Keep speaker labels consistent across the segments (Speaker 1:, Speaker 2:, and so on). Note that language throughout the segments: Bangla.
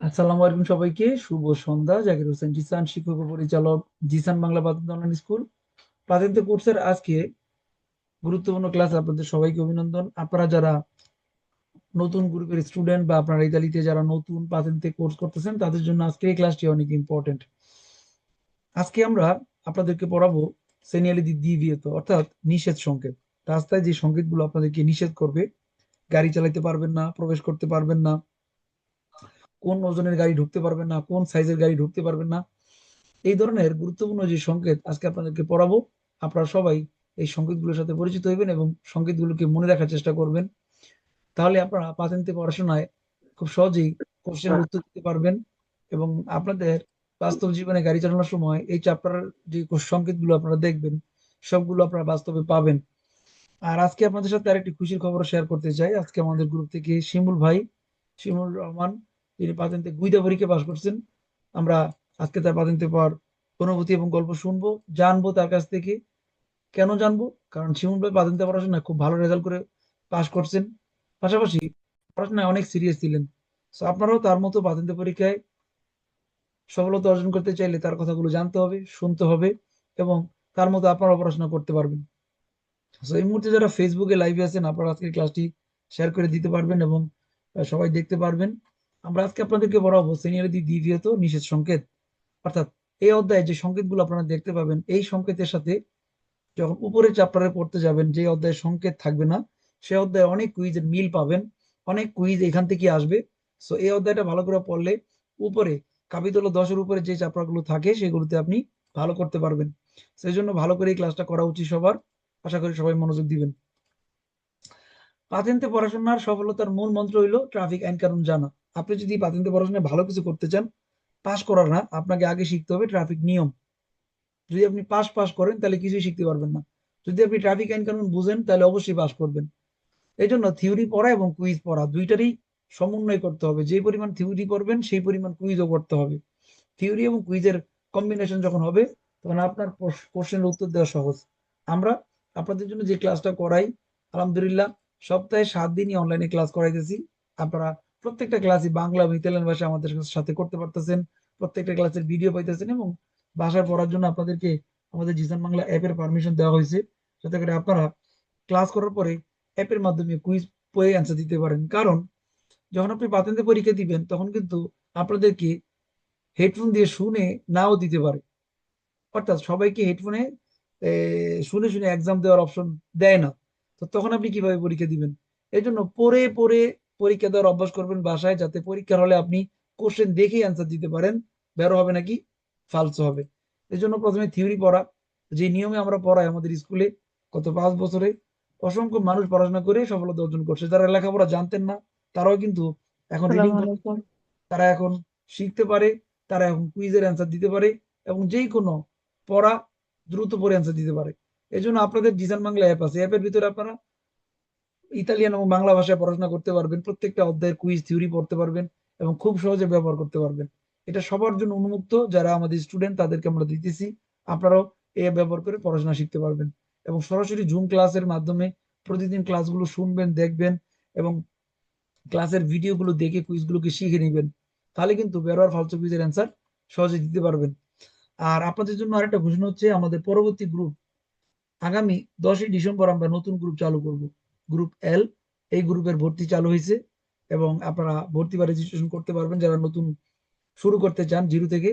Speaker 1: আসসালামু আলাইকুম সবাইকে। শুভ সন্ধ্যা। জাকির হোসেন জিসান, শিক্ষক পরিচালক জিসান বাংলা পাতেন্ট অনলাইন স্কুল। পাতেন্ট কোর্সের আজকে গুরুত্বপূর্ণ ক্লাস আপনাদের সবাইকে অভিনন্দন। আপনারা যারা নতুন গ্রুপের স্টুডেন্ট বা আপনারা ইতালিতে যারা নতুন পাতেন্টে কোর্স করতেছেন, তাদের জন্য আজকে এই ক্লাসটি অনেক ইম্পর্টেন্ট আজকে আমরা আপনাদেরকে পড়াবো সেনিয়ালিদি দিবিয়েত অর্থাৎ নিষেধ সংকেত। রাস্তায় যে সংকেতগুলো আপনাদেরকে নিষেধ করবে, গাড়ি চালাতে পারবেন না, প্রবেশ করতে পারবেন না কোন ওজনের গাড়ি ঢুকতে পারবেন না, কোন সাইজের গাড়ি ঢুকতে পারবেন না। এই ধরনের গুরুত্বপূর্ণ যে সংকেত আজকে আপনাদেরকে পড়াবো, আপনারা সবাই এই সংকেতগুলোর সাথে পরিচিত হইবেন এবং সংকেতগুলোকে মনে রাখার চেষ্টা করবেন। তাহলে আপনারা পাতেন্তে পড়াশোনায় খুব সহজেই কোশ্চেনের উত্তর দিতে পারবেন এবং আপনাদের বাস্তব জীবনে গাড়ি চালানোর সময় এই চ্যাপ্টার যে সংকেতগুলো আপনারা দেখবেন, সবগুলো আপনারা বাস্তবে পাবেন। আর আজকে আপনাদের সাথে আরেকটি খুশির খবর শেয়ার করতে চাই। আজকে আমাদের গ্রুপ থেকে শিমুল ভাই, শিমুল রহমান তিনি পাতেন্তে গুইদা পরীক্ষা পাশ করছেন। আমরা আজকে তার পাতেন্তে পাওয়ার অনুভূতি এবং গল্প শুনব, জানব তার কাছ থেকে। কেন জানব? কারণ শিমুল ভাই পাতেন্তে পড়াশোনা খুব ভালো রেজাল্ট করে পাশ করছেন। পাশাপাশি পড়াশোনায় অনেক সিরিয়াস ছিলেন। আপনারাও তার মতো পাতেন্তে পরীক্ষায় সফলতা অর্জন করতে চাইলে তার কথাগুলো জানতে হবে, শুনতে হবে এবং তার মতো আপনারাও পড়াশোনা করতে পারবেন। এই মুহূর্তে যারা ফেসবুকে লাইভে আছেন, আপনারা আজকের ক্লাসটি শেয়ার করে দিতে পারবেন এবং সবাই দেখতে পারবেন। আমরা আজকে আপনাদেরকে পড়াবো সিনিয়রিটি দ্বিতীয়ত নিষেধ সংকেত। অর্থাৎ এই অধ্যায়ে যে সংকেতগুলো আপনারা দেখতে পাবেন, এই সংকেতের সাথে যখন উপরের চ্যাপ্টারে পড়তে যাবেন, যে অধ্যায়ে সংকেত থাকবে না, সে অধ্যায়ে অনেক কুইজের মিল পাবেন, অনেক কুইজ এখান থেকে আসবে। সো এই অধ্যায়টা ভালো করে পড়লে উপরে, কাপিতল দশের উপরে যে চ্যাপ্টারগুলো থাকে, সেগুলোতে আপনি ভালো করতে পারবেন। সেই জন্য ভালো করে এই ক্লাসটা করা উচিত সবার। আশা করি সবাই মনোযোগ দিবেন। পাতেন্তে পড়াশোনার সফলতার মূল মন্ত্র হইল, ট্রাফিক আইন কানুন জানা। আপনি যদি পাতেন্তে পড়াশোনায় ভালো কিছু করতে চান পাশ করার না, আপনাকে আগে শিখতে হবে ট্রাফিক নিয়ম। যদি আপনি পাস পাস করেন, তাহলে কিছুই শিখতে পারবেন না। যদি আপনি ট্রাফিক আইন কানুন বুঝেন, তাহলে অবশ্যই পাস করবেন। এই জন্য থিওরি পড়া এবং কুইজ পড়া দুইটারই সমন্বয় করতে হবে। যে পরিমাণ থিওরি পড়বেন, সেই পরিমাণ কুইজও করতে হবে। থিওরি এবং কুইজের কম্বিনেশন যখন হবে, তখন আপনার কোশ্চেনের উত্তর দেওয়া সহজ। আমরা আপনাদের জন্য যে ক্লাসটা করাই, আলহামদুলিল্লাহ, সপ্তাহে সাত দিনই অনলাইনে ক্লাস করাইতেছি। আপনারা প্রত্যেকটা ক্লাসই বাংলা এবং ইতালিয়ান ভাষা আমাদের সাথে করতে পারতেছেন, প্রত্যেকটা ক্লাসের ভিডিও পাইতেছেন এবং ভাষায় পড়ার জন্য আপনাদেরকে আমাদের জিসান বাংলা অ্যাপের পারমিশন দেওয়া হয়েছে। যাতে করে আপনারা ক্লাস করার পরে অ্যাপের মাধ্যমে কুইজ পয়ে অ্যান্সার দিতে পারেন। কারণ যখন আপনি পাতেন্তে পরীক্ষা দিবেন, তখন কিন্তু আপনাদেরকে হেডফোন দিয়ে শুনে নাও দিতে পারে। অর্থাৎ সবাইকে হেডফোনে শুনে শুনে এক্সাম দেওয়ার অপশন দেয় না। তো তখন আপনি কীভাবে পরীক্ষা দিবেন? এই জন্য পরে পরে পরীক্ষা দেওয়ার অভ্যাস করবেন বাসায় যাতে পরীক্ষার হলে আপনি কোশ্চেন দেখেই অ্যান্সার দিতে পারেন। বেরো হবে নাকি? ফালসো হবে। এই জন্য প্রথমে থিওরি পড়া। যে নিয়মে আমরা পড়াই আমাদের স্কুলে গত পাঁচ বছরে অসংখ্য মানুষ পড়াশোনা করে সফলতা অর্জন করছে। যারা লেখাপড়া জানতেন না তারাও কিন্তু এখন তারা এখন শিখতে পারে তারা এখন কুইজের অ্যান্সার দিতে পারে এবং যেই কোনো পড়া দ্রুত পড়ে অ্যান্সার দিতে পারে। এই জন্য আপনাদের ডিজাইন বাংলা অ্যাপ আছে। অ্যাপের ভিতরে আপনারা ইতালিয়ান এবং বাংলা ভাষায় পড়াশোনা করতে পারবেন, প্রত্যেকটা অধ্যায়ের কুইজ থিওরি পড়তে পারবেন এবং খুব সহজে ব্যবহার করতে পারবেন। এটা সবার জন্য উন্মুক্ত, যারা আমাদের স্টুডেন্ট তাদেরকে আমরা দিতেছি, আপনারাও এ ব্যবহার করে পড়াশোনা শিখতে পারবেন। এবং সরাসরি জুম ক্লাসের মাধ্যমে প্রতিদিন ক্লাসগুলো শুনবেন, দেখবেন এবং ক্লাসের ভিডিওগুলো দেখে কুইজগুলোকে শিখে নেবেন। তাহলে কিন্তু বেরোয়ার ফালতু কুইজের অ্যান্সার সহজে দিতে পারবেন। আর আপনাদের জন্য আরেকটা ঘোষণা হচ্ছে, আমাদের পরবর্তী গ্রুপ আগামী দশই ডিসেম্বর আমরা নতুন গ্রুপ চালু করব। গ্রুপ এল এই গ্রুপের ভর্তি চালু হয়েছে এবং আপনারা ভর্তি বা রেজিস্ট্রেশন করতে পারবেন। যারা নতুন শুরু করতে চান জিরো থেকে,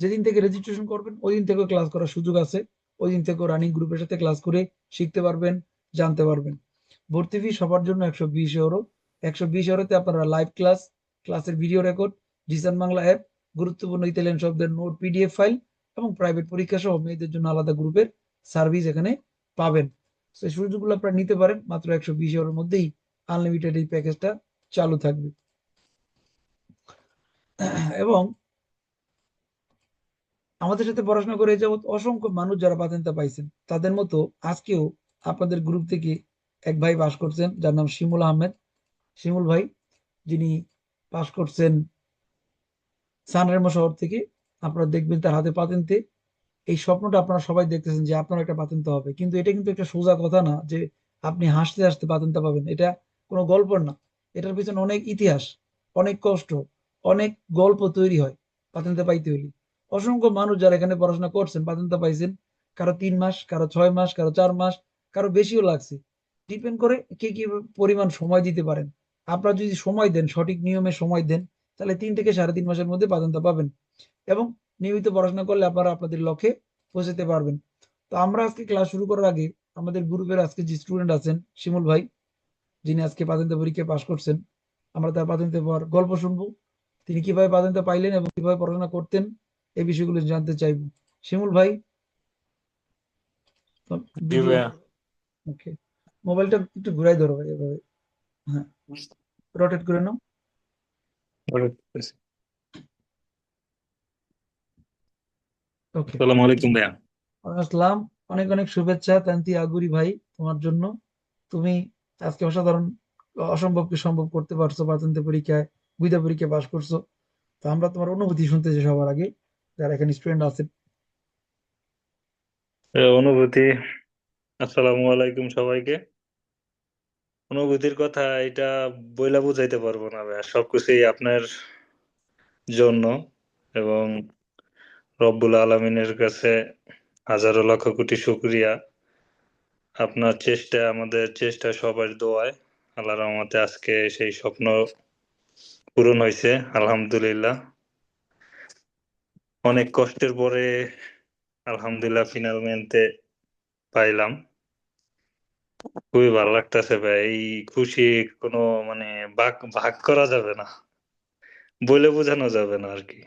Speaker 1: যেদিন থেকে রেজিস্ট্রেশন করবেন ওই দিন থেকেও ক্লাস করার সুযোগ আছে। ওই দিন থেকেও রানিং গ্রুপের সাথে ক্লাস করে শিখতে পারবেন, জানতে পারবেন। ভর্তি ফি সবার জন্য একশো বিশ ইউরো একশো বিশ ইউরোতে আপনারা লাইভ ক্লাস ক্লাসের video record Zisan Bangla app গুরুত্বপূর্ণ ইতালিয়ান শব্দের নোট পিডিএফ ফাইল এবং প্রাইভেট পরীক্ষা সহ মেয়েদের জন্য আলাদা গ্রুপের সার্ভিস এখানে পাবেন। সেই সুযোগগুলো আপনারা নিতে পারেন। মাত্র একশো বিশ ইউরোর মধ্যেই আনলিমিটেড এই প্যাকেজটা চালু থাকবে। এবং আমাদের সাথে পড়াশোনা করে যাবৎ অসংখ্য মানুষ যারা পাতেন্তা পাইছেন, তাদের মতো আজকেও আপনাদের গ্রুপ থেকে এক ভাই পাশ করছেন, যার নাম শিমুল আহমেদ। শিমুল ভাই, যিনি পাস করছেন সানরেমো শহর থেকে, আপনারা দেখবেন তার হাতে পাতেন্তে এই স্বপ্নটা আপনারা সবাই দেখতেছেন যে আপনার একটা পাতেন্তে হবে। কিন্তু এটা কিন্তু একটা সোজা কথা না যে আপনি হাসতে হাসতে পাতেন্তা পাবেন। এটা কোনো গল্প না। এটার পিছনে অনেক ইতিহাস, অনেক কষ্ট, অনেক গল্প তৈরি হয় পাতেন্তে পাইতে হইলে অসংখ্য মানুষ যারা এখানে পড়াশোনা করছেন পাতেন্তে পাইছেন। কারও তিন মাস, কারও ছয় মাস, কারও চার মাস, কারও বেশিও লাগছে। ডিপেন্ড করে কে কি পরিমাণ সময় দিতে পারেন। আপনারা যদি সময় দেন, সঠিক নিয়মে সময় দেন, তাহলে তিন থেকে সাড়ে তিন মাসের মধ্যে পাতেন্তা পাবেন। এবং নিয়মিত পড়াশোনা করলে আপনারা আপনাদের লক্ষ্যে পৌঁছাতে পারবেন। তো আমরা আজকে ক্লাস শুরু করার আগে আমাদের গ্রুপের আজকে যে স্টুডেন্ট আছেন শিমুল ভাই যিনি আজকে পাতেন্তে পরীক্ষায় পাশ করছেন আমরা তার পাতেন্তে পর গল্প শুনব। তিনি কীভাবে পাতেন্তে পাইলেন এবং কীভাবে পড়াশোনা করতেন এই বিষয়গুলো জানতে চাইব। শিমুল ভাই? ওকে মোবাইলটা একটু ঘুরাই ধরো ভাই এভাবে। হ্যাঁ। রোটেট করে নাও।
Speaker 2: আসসালামু আলাইকুম ভাইয়া।
Speaker 1: আসসালাম অনেক অনেক শুভেচ্ছা তান্তি আগুরি ভাই তোমার জন্য। তুমি আজকে অসাধারণ অসম্ভবকে সম্ভব করতে পারছ পাতেন্তে পরীক্ষায় বুইদা পরীক্ষায় পাশ করছ। তো আমরা তোমার অনুভূতি শুনতে চাই সবার আগে যারা এখানে স্টুডেন্ট আছে।
Speaker 2: অনুভূতি আসসালামু আলাইকুম সবাইকে। অনুভূতির কথা এটা বইলা বুঝাইতে পারব না ভাইয়া সবকিছুই আপনার জন্য এবং রব্বুল আলমিনের কাছে হাজারো লক্ষ কোটি শুকরিয়া। আপনার চেষ্টা, আমাদের চেষ্টা সবার দোয়ায়। আল্লাহ রহমতে আজকে সেই স্বপ্ন পূরণ হয়েছে, আলহামদুলিল্লাহ। অনেক কষ্টের পরে আলহামদুলিল্লাহ ফিনালমেন্টে পাইলাম। খুবই ভালো লাগতেছে ভাই, এই খুশি কোনো মানে ভাগ ভাগ করা যাবে না। বলে বোঝানো যাবে না আর কি।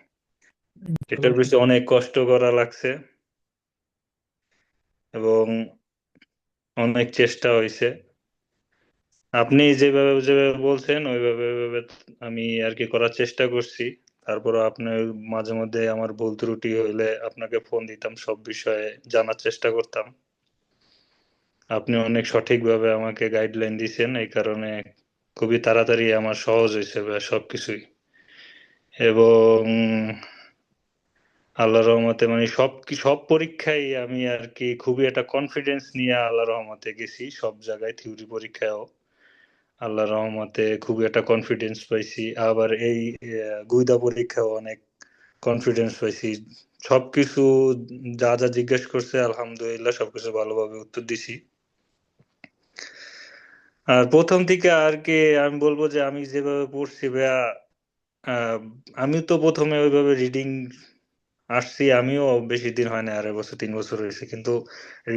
Speaker 2: এটার পিছনে অনেক কষ্ট করা লাগছে। এবং অনেক চেষ্টা হয়েছে আপনি যেভাবে যেভাবে বলছেন, ওইভাবে ওইভাবে আমি আর কি করার চেষ্টা করছি। তারপর আপনার মাঝে মধ্যে আমার ভুল ত্রুটি হইলে আপনাকে ফোন দিতাম, সব বিষয়ে জানার চেষ্টা করতাম। আপনি অনেক সঠিকভাবে আমাকে গাইডলাইন দিয়েছেন এই কারণে খুবই তাড়াতাড়ি আমার সহজ হয়েছে সবকিছুই। এবং আল্লাহ রহমতে মানে সব সব পরীক্ষায় আমি আর কি খুবই একটা কনফিডেন্স নিয়ে আল্লাহ রহমতে গেছি, সব জায়গায় থিওরি পরীক্ষায়ও। আল্লাহ রহমতে খুবই একটা কনফিডেন্স পাইছি, আবার এই গুইদা পরীক্ষাও অনেক কনফিডেন্স পাইছি। সবকিছু যা যা জিজ্ঞেস করছে, আলহামদুলিল্লাহ সবকিছু ভালোভাবে উত্তর দিছি। আর প্রথম থেকে আর কি আমি বলব যে আমি যেভাবে পড়ছি ভাইয়া আমি তো প্রথমে ওইভাবে রিডিং আসছি, আমিও বেশি দিন হয় না, আড়াই বছর, তিন বছর হয়েছে। কিন্তু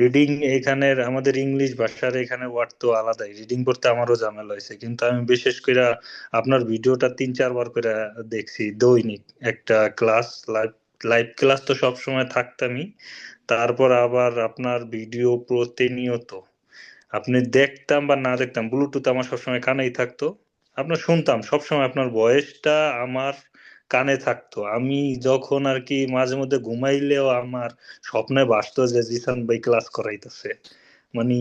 Speaker 2: রিডিং এখানের, আমাদের ইংলিশ ভাষার এখানে ওয়ার্ড তো আলাদাই। রিডিং করতে আমারও ঝামেলা হয়েছে। কিন্তু আমি বিশেষ করে আপনার ভিডিওটা তিন চারবার করে দেখছি, দৈনিক। একটা ক্লাস লাইভ লাইভ ক্লাস তো সব সময় থাকতামই। তারপর আবার আপনার ভিডিও প্রতিনিয়ত। আপনি দেখতাম বা না দেখতাম ব্লুটুথ আমার সবসময় কানেই থাকতো। আপনার শুনতাম সবসময় আপনার ভয়েসটা আমার কানে থাকতো। আমি যখন আর কি মাঝে মধ্যে ঘুমাইলেও আমার স্বপ্নে ভাসতো যে জিসান ভাই ক্লাস করাইতেছে। মানে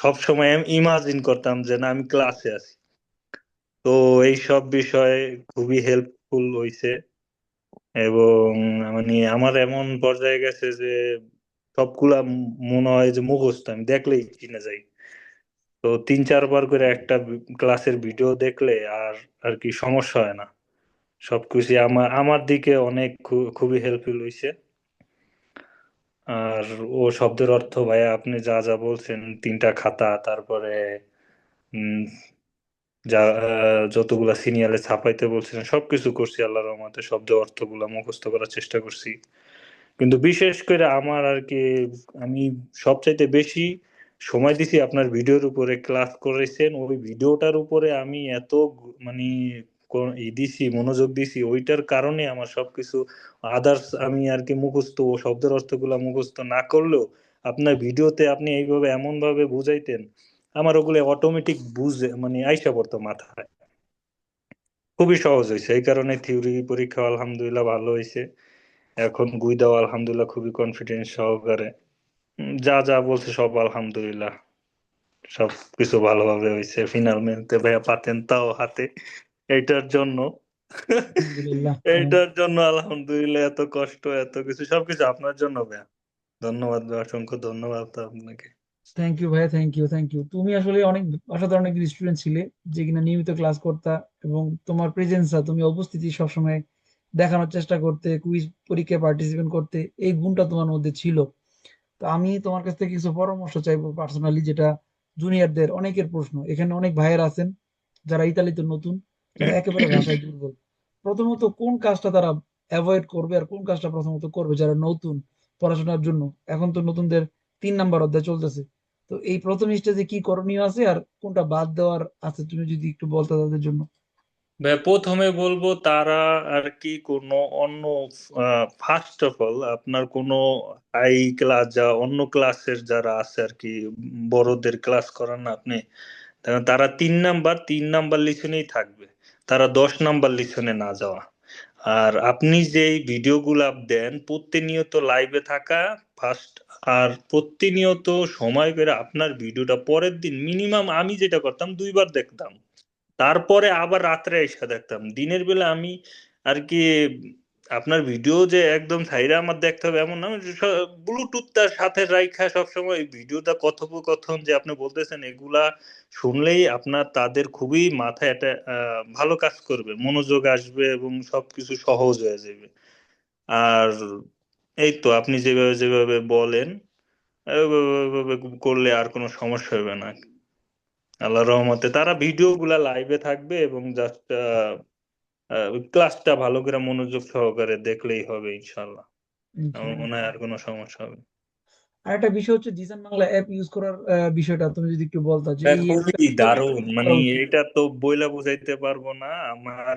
Speaker 2: সব সময় আমি ইমাজিন করতাম যে না, আমি ক্লাসে আছি। তো এই সব বিষয়ে খুবই হেল্পফুল হইছে। এবং মানে আমার এমন পর্যায়ে গেছে যে সবগুলা মনে হয় যে মুখস্থ, আমি দেখলেই চিনে যাই। তো তিন চারবার করে একটা ক্লাসের ভিডিও দেখলে আর আর কি সমস্যা হয় না। সবকিছু আমার আমার দিকে অনেক খুবই হেল্পফুল হয়েছে আর ও শব্দের অর্থ, ভাইয়া, আপনি যা যা বলছেন, তিনটা খাতা, তারপরে যা যতগুলা সিরিয়ালে ছাপাইতে বলছিলেন, সবকিছু করছি আল্লাহর রহমতে, শব্দ অর্থগুলা মুখস্থ করার চেষ্টা করছি। কিন্তু বিশেষ করে আমার আর কি, আমি সবচাইতে বেশি সময় দিছি আপনার ভিডিওর উপরে ক্লাস করেছেন, ওই ভিডিওটার উপরে আমি এত মানে ই দিছি, মনোযোগ দিছি, ওইটার কারণে আমার সবকিছু আদার্স আমি আর কি মুখস্থ ও শব্দের অর্থগুলা মুখস্থ না করলেও আপনার ভিডিওতে আপনি এইভাবে এমন ভাবে বুঝাইতেন, আমার ওগুলো অটোমেটিক বুঝে মানে আইসা পড়তো মাথায়। খুবই সহজ হয়েছে এই কারণে থিওরি পরীক্ষা আলহামদুলিল্লাহ ভালো হয়েছে এখন গুইদাও আলহামদুলিল্লাহ খুবই কনফিডেন্স সহকারে। যা যা বলছে সব আলহামদুলিল্লাহ। সব কিছু ভালোভাবে হয়েছে ফিনালমেন্টে ভাইয়া পাতেন তাও হাতে। এইটার জন্য। এইটার জন্য আলহামদুলিল্লাহ এত কষ্ট এত কিছু সবকিছু আপনার জন্য ভাইয়া। ধন্যবাদ অসংখ্য ধন্যবাদ আপনাকে।
Speaker 1: থ্যাংক ইউ ভাইয়া থ্যাংক ইউ থ্যাংক ইউ তুমি আসলে অনেক অসাধারণ একজন স্টুডেন্ট ছিলে যে কিনা নিয়মিত ক্লাস করতা এবং তোমার প্রেজেন্সা তুমি উপস্থিতি সবসময় দেখানোর চেষ্টা করতে কুইজ পরীক্ষায় পার্টিসিপেট করতে এই গুণটা তোমার মধ্যে ছিল। তো আমি তোমার কাছ থেকে কিছু পরামর্শ চাইব পার্সোনালি যেটা জুনিয়রদের অনেকের প্রশ্ন। এখানে অনেক ভাইয়ের আছেন যারা ইতালিতে নতুন। একেবারে ভাষায় দুর্বল। প্রথমত কোন কাজটা তারা অ্যাভয়েড করবে আর কোন কাজটা প্রথমত করবে যারা নতুন পড়াশোনার জন্য? এখন তো নতুনদের তিন নাম্বার অধ্যায় চলতেছে। তো এই প্রথম স্টেজে কি করণীয় আছে আর কোনটা বাদ দেওয়ার আছে তুমি যদি একটু বলতে তাদের জন্য?
Speaker 2: প্রথমে বলব তারা আর কি কোনো অন্য ফার্স্ট অফ অল আপনার কোনো হাই ক্লাস যা অন্য ক্লাসের যারা আছে আর কি, বড়দের ক্লাস করান আপনি, তারা তিন নাম্বার তিন নাম্বার লিখে লিসনেই থাকবে। তারা দশ নাম্বার লিসনে না যাওয়া। আর আপনি যে ভিডিওগুলো দেন, প্রতিনিয়ত লাইভে থাকা ফার্স্ট আর প্রতিনিয়ত সময় করে আপনার ভিডিওটা পরের দিন মিনিমাম আমি যেটা করতাম, দুইবার দেখতাম। তারপরে আবার রাত্রে এসে দেখতাম। দিনের বেলা আমি আর কি আপনার ভিডিও যে একদম সাইডে আমার দেখতে হবে এমন না ব্লুটুথটার সাথে রাইখা সবসময় ভিডিওটা কথোপকথন যে আপনি বলতেছেন, এগুলা শুনলেই আপনার তাদের খুবই মাথায় একটা ভালো কাজ করবে, মনোযোগ আসবে এবং সবকিছু সহজ হয়ে যাবে। আর এই তো আপনি যেভাবে যেভাবে বলেন করলে আর কোনো সমস্যা হবে না। আল্লাহর রহমতে তারা ভিডিও গুলা লাইভে থাকবে এবং জাস্ট ক্লাসটা ভালো করে মনোযোগ সহকারে দেখলেই হবে ইনশাল্লাহ আমার মনে হয় আর কোনো সমস্যা হবে।
Speaker 1: আর একটা বিষয় হচ্ছে বাংলা অ্যাপ ইউজ করার বিষয়টা তুমি যদি একটু বলতা যে
Speaker 2: খুবই দারুণ। মানে এটা তো বইলা বুঝাইতে পারব না। আমার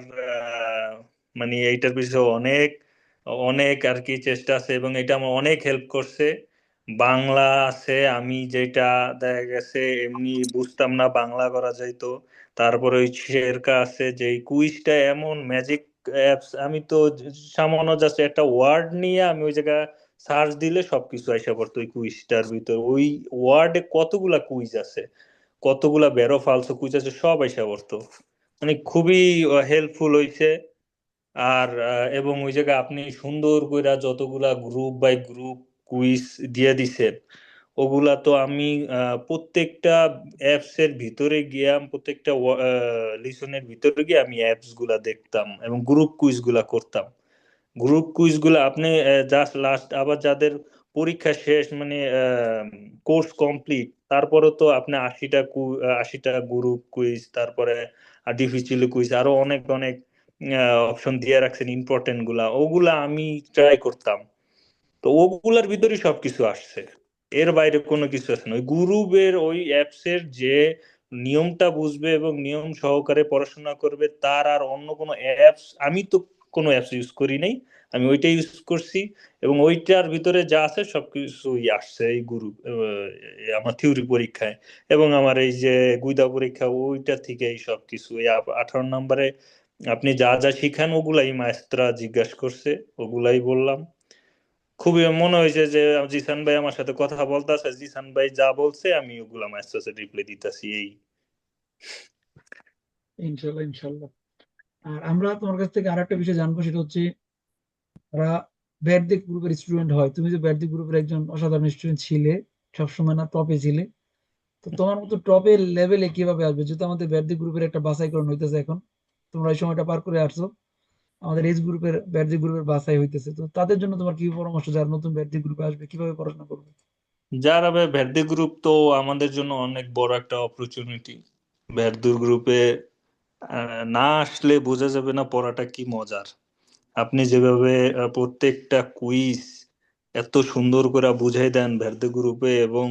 Speaker 2: মানে এইটার পিছনে অনেক অনেক আর কি চেষ্টা আছে এবং এটা আমার অনেক হেল্প করছে। বাংলা আছে আমি যেটা দেখা গেছে এমনি বুঝতাম না বাংলা করা যাইতো। তারপরে ওই শেরকা আছে যে কুইজটা এমন ম্যাজিক অ্যাপস আমি তো সামান্য জাস্ট একটা ওয়ার্ড নিয়ে আমি ওই জায়গায় সার্চ দিলে সবকিছু আইসা পড়তো ওই কুইজটার ভিতর। ওই ওয়ার্ডে কতগুলা কুইজ আছে, কতগুলা বেরো ফালসো কুইজ আছে, সব আইসা পড়তো। মানে খুবই হেল্পফুল হইছে। আর এবং ওই জায়গায় আপনি সুন্দর কইরা যতগুলা গ্রুপ বাই গ্রুপ কুইজ দিয়ে দিছেন ওগুলা তো আমি প্রত্যেকটা অ্যাপস এর ভিতরে গিয়ে, প্রত্যেকটা লিসনের ভিতরে গিয়ে আমি অ্যাপসগুলা দেখতাম এবং গ্রুপ কুইজগুলা করতাম। গ্রুপ কুইজগুলা আপনি জাস্ট লাস্ট আবার যাদের পরীক্ষা শেষ মানে কোর্স কমপ্লিট তারপরে তো আপনি আশিটা আশিটা গ্রুপ কুইজ তারপরে ডিফিচিল কুইজ আরও অনেক অনেক অপশন দিয়ে রাখছেন ইম্পর্টেন্টগুলা, ওগুলা আমি ট্রাই করতাম। তো ওগুলার ভিতরেই সবকিছু আসছে। এর বাইরে কোনো কিছু আছে না। ওই গ্রুপের ওই অ্যাপস এর যে নিয়মটা বুঝবে এবং নিয়ম সহকারে পড়াশোনা করবে, তার আর অন্য কোনো অ্যাপস আমি তো কোনো অ্যাপস ইউজ করি নাই। আমি ওইটা ইউজ করছি এবং ওইটার ভিতরে যা আছে সবকিছুই আসছে এই গ্রুপ আমার থিওরি পরীক্ষায়। এবং আমার এই যে গুইদা পরীক্ষা, ওইটা থেকে এই সবকিছু এই আঠারো নম্বরে আপনি যা যা শিখান, ওগুলাই মাস্টাররা জিজ্ঞাসা করছে, ওগুলাই বললাম। খুবই মনে হয়েছে যে জিসান ভাই আমার সাথে কথা বলতেছে, জিসান ভাই যা বলছে আমি ওগুলা মাস্টার্সে রিপ্লাই দিতেছি এই।
Speaker 1: ইনশাল্লাহ ইনশাল্লাহ। আর আমরা তোমার কাছ থেকে আরেকটা বিষয় জানব, সেটা হচ্ছে যারা ব্যাডদিক গ্রুপের স্টুডেন্ট হয়, তুমি তো ব্যাডদিক গ্রুপের একজন অসাধারণ স্টুডেন্ট ছিলে, সবসময় না টপে ছিলে, তো তোমার মতো টপের লেভেলে কীভাবে আসবে? যেহেতু আমাদের ব্যাডদিক গ্রুপের একটা বাছাইকরণ হইতেছে এখন, তোমরা এই সময়টা পার করে আসছো। আমাদের এজ গ্রুপের ব্যাডদিক গ্রুপের বাছাই হইতেছে। তো তাদের জন্য তোমার কি পরামর্শ? যারা নতুন ব্যাডদিক গ্রুপে আসবে, কীভাবে পড়াশোনা করবে?
Speaker 2: যারা ভাই ভেরদি গ্রুপ তো আমাদের জন্য অনেক বড় একটা অপরচুনিটি ভেরদুর গ্রুপে না আসলে বোঝা যাবে না পড়াটা কি মজার। আপনি যেভাবে প্রত্যেকটা কুইজ এত সুন্দর করে বুঝাই দেন ভেরদে গ্রুপে এবং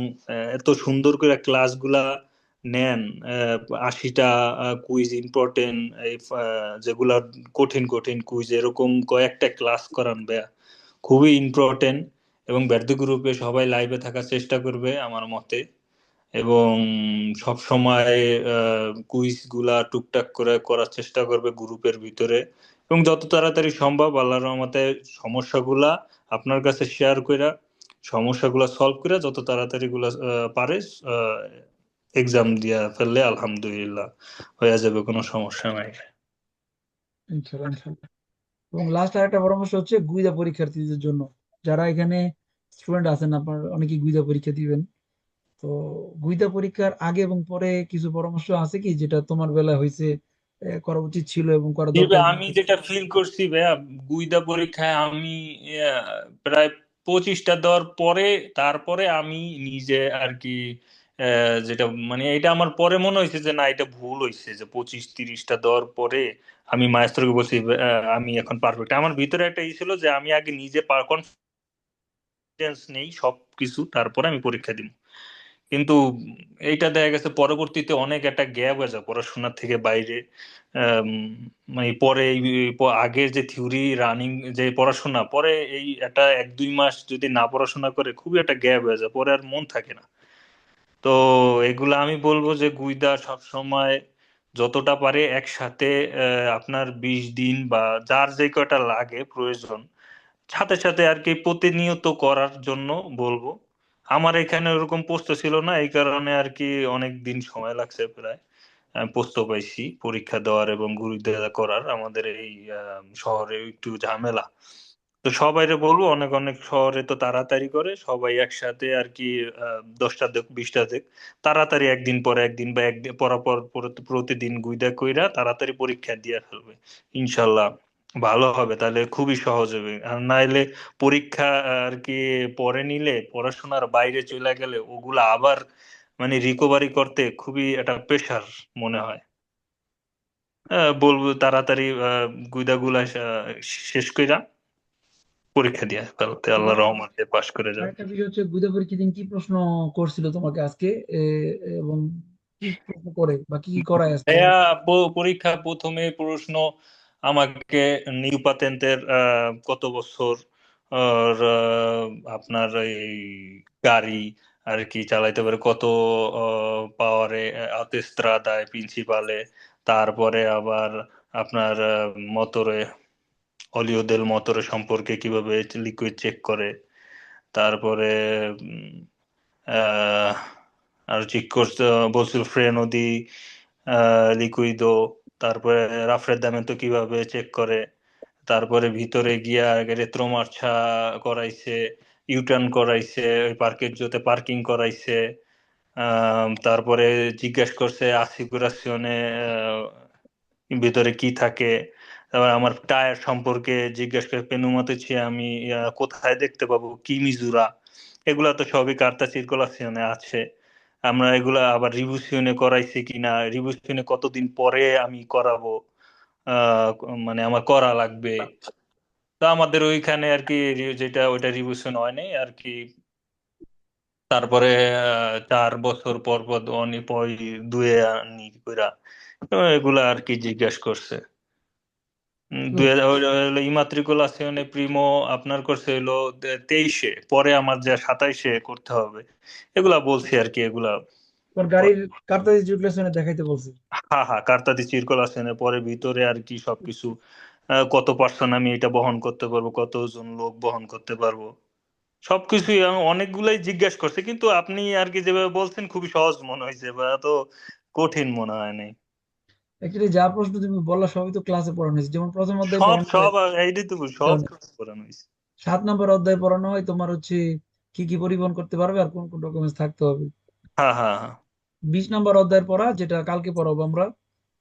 Speaker 2: এত সুন্দর করে ক্লাসগুলা নেন আশিটা কুইজ ইম্পর্টেন্ট যেগুলা কঠিন কঠিন কুইজ এরকম কয়েকটা ক্লাস করান ভাইয়া। খুবই ইম্পর্টেন্ট এবং ব্যর্থ গ্রুপে সবাই লাইভে থাকার চেষ্টা করবে আমার মতে। এবং সব সময় কুইজগুলা টুকটাক করে করার চেষ্টা করবে গ্রুপের ভিতরে। এবং যত তাড়াতাড়ি সম্ভব, আল্লাহর রহমতে সমস্যাগুলা আপনার কাছে শেয়ার কইরা, সমস্যাগুলা সলভ করে যত তাড়াতাড়ি গুলা পারে এক্সাম দিয়া ফেললে আলহামদুলিল্লাহ হয়ে যাবে কোনো সমস্যা নাই।
Speaker 1: এবং লাস্ট আরেকটা পরামর্শ হচ্ছে গুইদা পরীক্ষার্থীদের জন্য। যারা এখানে স্টুডেন্ট আছেন আপনার অনেকে গুইদা পরীক্ষা দিবেন। তো গুইদা পরীক্ষার আগে এবং পরে কিছু পরামর্শ আছে কি যেটা তোমার বেলায় হয়েছে করা উচিত ছিল এবং করা দরকার?
Speaker 2: আমি যেটা ফিল করছি ভাইয়া গুইদা পরীক্ষায় আমি প্রায় পঁচিশটা দেওয়ার পরে তারপরে আমি নিজে আর কি আহ, যেটা মানে এটা আমার পরে মনে হয়েছে যে না, এটা ভুল হয়েছে যে পঁচিশ তিরিশটা দেওয়ার পরে আমি মায়েস্ত্রকে বলছি আমি এখন পারফেক্ট আমার ভিতরে একটা ই ছিল যে আমি আগে নিজে কনফিডেন্স নেই, সবকিছু, তারপরে আমি পরীক্ষা দিব। কিন্তু এইটা দেখা গেছে পরবর্তীতে অনেক একটা গ্যাপ হয়ে যায় পড়াশোনার থেকে বাইরে। মানে পরে আগের যে থিওরি রানিং যে পড়াশোনা, পরে এই একটা এক দুই মাস যদি না পড়াশোনা করে খুবই একটা গ্যাপ হয়ে যায়, পরে আর মন থাকে না। তো এগুলা আমি বলব যে গুইদা সব সময় যতটা পারে একসাথে আপনার বিশ দিন বা যার যে কয়টা লাগে প্রয়োজন, সাথে সাথে আর কি প্রতিনিয়ত করার জন্য বলব। আমার এখানে ওরকম পোস্ত ছিল না, এই কারণে আর কি অনেক দিন সময় লাগছে প্রায়। পোস্ত পাইছি, পরীক্ষা দেওয়ার এবং গুরুদেওয়া করার। আমাদের এই শহরে একটু ঝামেলা। তো সবাইরে বলব, অনেক অনেক শহরে তো তাড়াতাড়ি করে, সবাই একসাথে আর কি দশটা দেখ বিশটা দেখ তাড়াতাড়ি একদিন পর একদিন বা একদিন, পরাপর পর- প্রতিদিন গুইদা কইরা তাড়াতাড়ি পরীক্ষা দিয়ে ফেলবে। ইনশাল্লাহ ভালো হবে, তাহলে খুবই সহজ হবে। আর নাইলে পরীক্ষা আর কি পরে নিলে, পড়াশোনার বাইরে চলে গেলে ওগুলা আবার মানে রিকভারি করতে খুবই একটা প্রেশার মনে হয়। বলব তাড়াতাড়ি গুইদাগুলা শেষ কইরা পরীক্ষা দিয়ে ফেলতে আল্লাহ রহমতে পাশ করে যাবে।
Speaker 1: আরেকটা বিষয় হচ্ছে গুইদা পরীক্ষার দিন কি প্রশ্ন করছিল তোমাকে আজকে? এবং কি প্রশ্ন করে বা কি কি করায় আজকে?
Speaker 2: পরীক্ষা প্রথমে প্রশ্ন আমাকে নিউ পাতেন্টের কত বছর আর, আপনার এই গাড়ি আর কি চালাইতে পারে কত পাওয়ারে আতেস্ত্রাদায় প্রিন্সিপালে তারপরে আবার আপনার মতরে অলিও দেল মতরে সম্পর্কে কীভাবে লিকুইড চেক করে? তারপরে আর চেক করতে বলছিল ফ্রে নদী লিকুইডো তারপরে রাফরের দামে তো কীভাবে চেক করে? তারপরে ভিতরে গিয়া রেত্রোমার্ছা করাইছে ইউটার্ন করাইছে, ওই পার্কের জোতে পার্কিং করাইছে। তারপরে জিজ্ঞেস করছে আসিকুরাসিওনে ভিতরে কি থাকে? তারপর আমার টায়ার সম্পর্কে জিজ্ঞেস করে পেনুমাতেছি আমি আহ, কোথায় দেখতে পাবো? কি মিজুরা? এগুলা তো সবই কার্তা সার্কুলাসিওনে আছে। আমরা এগুলা আবার রিভিউশনে করাইছি কিনা? রিভিউশনে কতদিন পরে আমি করাবো? আহ, মানে আমার করা লাগবে? তো আমাদের ওইখানে আর কি যেটা ওইটা রিভিউশন হয় নাই আর কি। তারপরে আহ, চার বছর পর পর অনি পয় দুয়ে আনি কইরা এগুলা আর কি জিজ্ঞেস করছে। ইমাত্রিকুলাসিওনে প্রিমো আপনার করছে হলো তেইশে। পরে আমার যা সাতাইশে করতে হবে। এগুলা বলছি আর কি এগুলা
Speaker 1: গাড়ির কার্তা রিজুলেশনে দেখাইতে বলছে।
Speaker 2: হ্যাঁ হ্যাঁ কার্তাদি সার্কুলাসিওনে পরে ভিতরে আর কি সবকিছু কত পার্সন আমি এটা বহন করতে পারব কতজন লোক বহন করতে পারব। সবকিছুই আমি অনেকগুলাই জিজ্ঞেস করছে কিন্তু আপনি আর কি যেভাবে বলছেন খুবই সহজ মনে হয়েছে বা এত কঠিন মনে হয় নাই।
Speaker 1: অ্যাকচুয়ালি যা প্রশ্ন তুমি বললা সবই তো ক্লাসে পড়ানো হয়েছে। যেমন প্রথম অধ্যায়
Speaker 2: সব
Speaker 1: পড়ানো
Speaker 2: সব এইটাই তো সব করানো হয়েছে।
Speaker 1: সাত নম্বর অধ্যায় পড়ানো হয় তোমার হচ্ছে কি কি পরিবহন করতে পারবে আর কোন কোন ডকুমেন্টস থাকতে হবে।
Speaker 2: হ্যাঁ হ্যাঁ হ্যাঁ।
Speaker 1: বিশ নম্বর অধ্যায়ের পড়া যেটা কালকে পড়াবো আমরা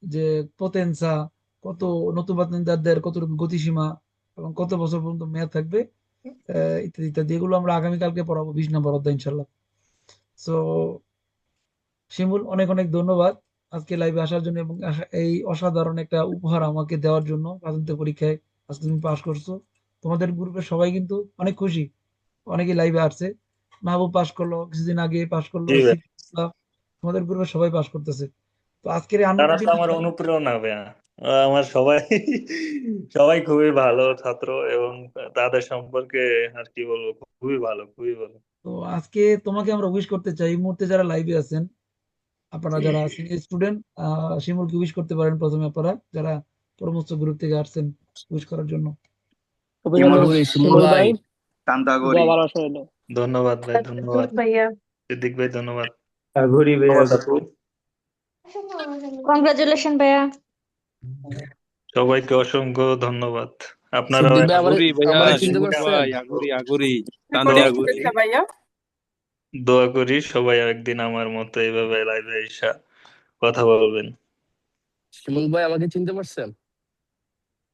Speaker 1: যে পোতেনসা কত নতুন বাতিনদারদের কতটুকু গতিসীমা এবং কত বছর পর্যন্ত মেয়াদ থাকবে ইত্যাদি ইত্যাদি। এগুলো আমরা আগামীকালকে পড়াবো বিশ নম্বর অধ্যায় ইনশাল্লাহ সো শিমুল অনেক অনেক ধন্যবাদ। আজকে লাইভে আসার জন্য এবং এই অসাধারণ একটা উপহার আমাকে দেওয়ার জন্য প্রাথমিক পরীক্ষায় আজকে তুমি পাশ করছ। তোমাদের গ্রুপের সবাই কিন্তু অনেক খুশি। অনেকে লাইভে আসছে। মাহবুব পাশ করল কিছুদিন আগে পাশ করল। তোমাদের গ্রুপের সবাই পাশ করতেছে। তো আজকের
Speaker 2: আমার অনুপ্রেরণা আমার সবাই সবাই খুবই ভালো ছাত্র এবং তাদের সম্পর্কে আর কি বলব খুবই ভালো খুবই ভালো।
Speaker 1: তো আজকে তোমাকে আমরা উইশ করতে চাই এই মুহূর্তে যারা লাইভে আছেন আপনারা যারা সিনিয়র স্টুডেন্ট শিমুলকে উইশ করতে পারেন প্রথমে আপনারা? যারা পরমোচ্চ গ্রুপ থেকে আসছেন উইশ করার জন্য।
Speaker 2: ধন্যবাদ ভাই ধন্যবাদ।
Speaker 3: ভাইয়া।
Speaker 2: সিদ্দিক ভাই ধন্যবাদ।
Speaker 4: ঘুরি
Speaker 2: ধন্যবাদ
Speaker 3: কংগ্রাচুলেশন ভাইয়া।
Speaker 2: সবাইকে অসংখ্য ধন্যবাদ। আপনারা দোয়া করি সবাই একদিন আমার মতো এইভাবে লাইভে এসে কথা বলবেন।
Speaker 5: শিমুল ভাই আমাকে চিনতে পারছেন?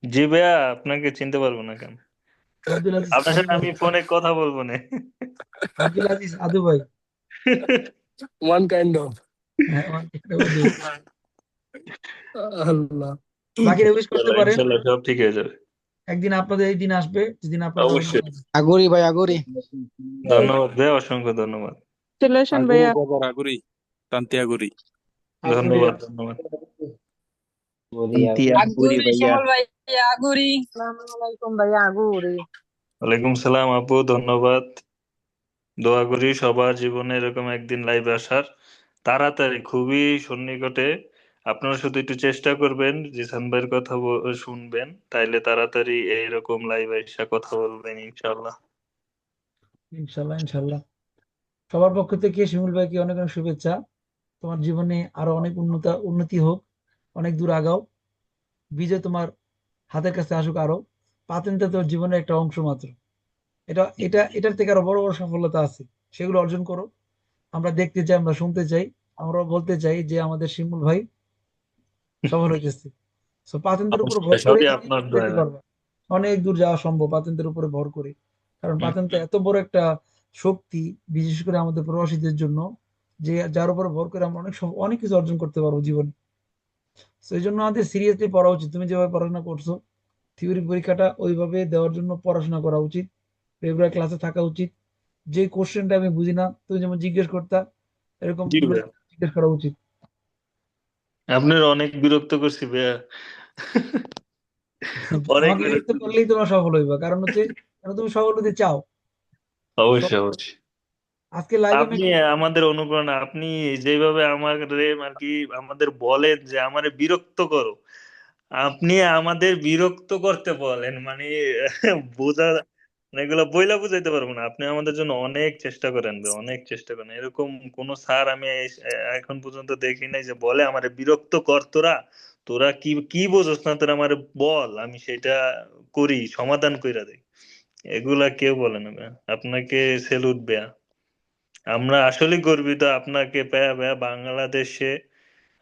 Speaker 2: জি ভাইয়া আপনাকে চিনতে পারব না কেন? আপনার সাথে আমি ফোনে কথা বলব না।
Speaker 1: আব্দুল আজিজ আদু ভাই।
Speaker 5: ওয়ান কাইন্ড অফ
Speaker 1: হ্যাঁ।
Speaker 5: আল্লাহ।
Speaker 1: বাকিরা উইশ করতে পারেন।
Speaker 2: ইনশাল্লাহ সব ঠিক হয়ে যাবে।
Speaker 1: একদিন আপনাদের এই দিন আসবে যেদিন আপনারা
Speaker 2: অবশ্যই।
Speaker 4: আগরি ভাই আগরি।
Speaker 2: ধন্যবাদ ভাইয়া অসংখ্য ধন্যবাদ।
Speaker 3: চলেছেন ভাইয়া।
Speaker 6: আগুরি টানতে আগুরি।
Speaker 2: ধন্যবাদ ধন্যবাদ। ওয়ালাইকুম সালাম আপু ধন্যবাদ। দোয়া করি সবার জীবনে এরকম একদিন লাইভে আসার। তাড়াতাড়ি খুবই সন্নিকটে আপনারা শুধু একটু চেষ্টা করবেন জিসান ভাইয়ের কথা শুনবেন, তাইলে তাড়াতাড়ি এইরকম লাইভে এসে কথা বলবেন, ইনশাল্লাহ।
Speaker 1: ইনশাল্লাহ ইনশাল্লাহ। সবার পক্ষ থেকে শিমুল ভাইকে অনেক অনেক শুভেচ্ছা। তোমার জীবনে আরও অনেক উন্নত, উন্নতি হোক, অনেক দূর আগাও। বিজয় তোমার হাতের কাছে আসুক আরও। পাতেনটা তোর জীবনের একটা অংশ মাত্র। এটা এটা, এটার থেকে আরও বড় বড় সফলতা আছে। সেগুলো অর্জন করো। আমরা দেখতে চাই, আমরা শুনতে চাই আমরা বলতে চাই যে আমাদের শিমুল ভাই সফল হইতেছে। পাতেন্টের উপর ভর করে অনেক দূর যাওয়া সম্ভব পাতেন্টের উপরে ভর করে। কারণ পাতেন্ট এত বড় একটা শক্তি বিশেষ করে আমাদের প্রবাসীদের জন্য যে যার উপর ভর করে আমরা অনেক অনেক কিছু অর্জন করতে পারব জীবনে। তো এই জন্য আমাদের সিরিয়াসলি পড়া উচিত। তুমি যেভাবে পড়াশোনা করছ থিওরি পরীক্ষাটা ওইভাবে দেওয়ার জন্য পড়াশোনা করা উচিত। রেগুলার ক্লাসে থাকা উচিত। যে কোশ্চেনটা আমি বুঝি না তুমি যেমন জিজ্ঞেস করতা এরকম জিজ্ঞেস করা উচিত।
Speaker 2: আপনার অনেক বিরক্ত করছি ভাইয়া। অনেক
Speaker 1: বিরক্ত করলেই তোমরা সফল হইবা কারণ হচ্ছে কারণ তুমি সফল হতে চাও।
Speaker 2: অবশ্যই অবশ্যই।
Speaker 1: আজকে লাইভে
Speaker 2: আপনি আমাদের অনুপ্রেরণা আপনি যেভাবে আমাদের আর কি আমাদের বলেন যে আমারে বিরক্ত করো আপনি আমাদের বিরক্ত করতে বলেন মানে বোঝা এগুলো বইলা বুঝাইতে পারব না। আপনি আমাদের জন্য অনেক চেষ্টা করেন অনেক চেষ্টা করেন। এরকম কোন স্যার আমি এখন পর্যন্ত দেখি নাই যে বলে, আমারে বিরক্ত কর তোরা তোরা কি কি বোঝস না তোরা আমারে বল, আমি সেটা করি, সমাধান কইরা দেই। এগুলা কেউ বলে না। আপনাকে সেলুট বেয়া আমরা আসলে গর্বিত, আপনাকে পেয়া পেয়া বাংলাদেশে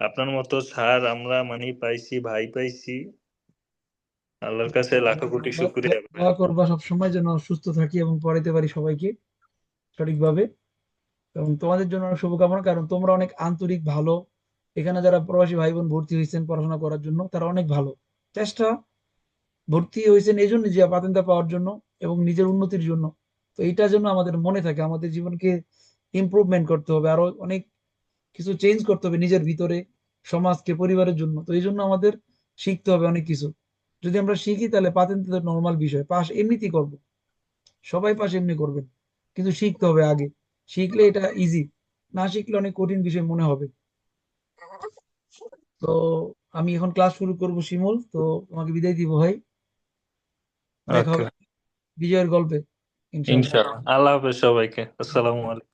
Speaker 2: আপনার মতো স্যার আমরা মানে পাইছি, ভাই পাইছি। আল্লাহর কাছে লাখো কোটি শুকরিয়া।
Speaker 1: দোয়া করবা সবসময় যেন সুস্থ থাকি এবং পড়াইতে পারি সবাইকে সঠিকভাবে। এবং তোমাদের জন্য অনেক শুভকামনা কারণ তোমরা অনেক আন্তরিক ভালো। এখানে যারা প্রবাসী ভাই বোন ভর্তি হয়েছেন পড়াশোনা করার জন্য তারা অনেক ভালো। চেষ্টা ভর্তি হয়েছেন এই জন্য যে পাতেন্টা পাওয়ার জন্য এবং নিজের উন্নতির জন্য। তো এইটা যেন আমাদের মনে থাকে আমাদের জীবনকে ইমপ্রুভমেন্ট করতে হবে আরও অনেক কিছু চেঞ্জ করতে হবে নিজের ভিতরে সমাজকে পরিবারের জন্য। তো এই জন্য আমাদের শিখতে হবে অনেক কিছু। যদি আমরা শিখি তাহলে পাতেন্ট তো নর্মাল বিষয়। পাস এমনিতেই করব। সবাই পাস এমনি করবেন কিন্তু শিখতে হবে আগে। শিখলে এটা ইজি না শিখলে অনেক কঠিন বিষয় মনে হবে। তো আমি এখন ক্লাস শুরু করব শিমুল। তো তোমাকে বিদায় দিব ভাই। দেখা হবে বিজয়ের গল্পে
Speaker 2: ইনশাআল্লাহ। আল্লাহ হাফেজ সবাইকে। আসসালামু আলাইকুম।